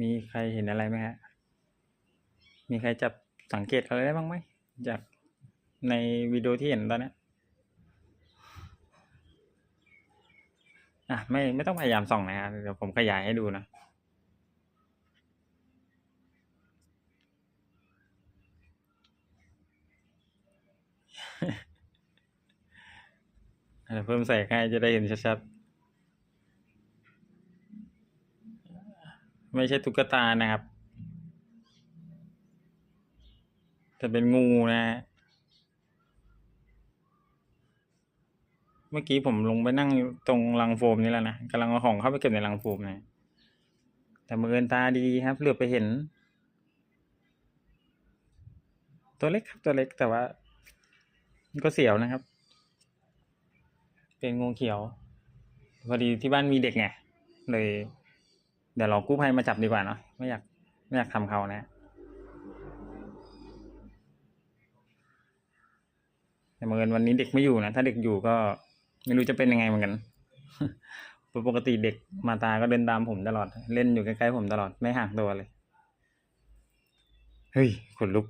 มีใครเห็นอะไรไหมฮะ มีใครจับสังเกตอะไรได้บ้างไหมจากในวิดีโอที่เห็นตอนนี้อะไม่ไม่ต้องพยายามส่องนะฮะเดี๋ยวผมขยายให้ดูนะเพิ่มแสงให้จะได้เห็นชัดๆ ไม่ใช่ตุ๊กตานะครับจะเป็นงูนะ เมื่อกี้ผมลงไปนั่งตรงรังโฟมนี่แหละนะกำลังเอาของเข้าไปเก็บในรังโฟมนะ แต่มือเอินตาดีครับเหลือบไปเห็น ตัวเล็กครับตัวเล็กแต่ว่าก็เสียวนะครับ เป็นงูเขียว พอดีที่บ้านมีเด็กไงเลย เดี๋ยวรอกู้ภัยมาจับดีกว่าเนาะไม่อยากไม่อยากทำเขานะแต่เมื่อวันนี้เด็กไม่อยู่นะถ้าเด็กอยู่ก็ไม่รู้จะเป็นยังไงเหมือนกันปกติเด็กมาตาก็เดินตามผมตลอด เล่นอยู่ใกล้ๆผมตลอดไม่ห่างตัวเลย เฮ้ยขนลุก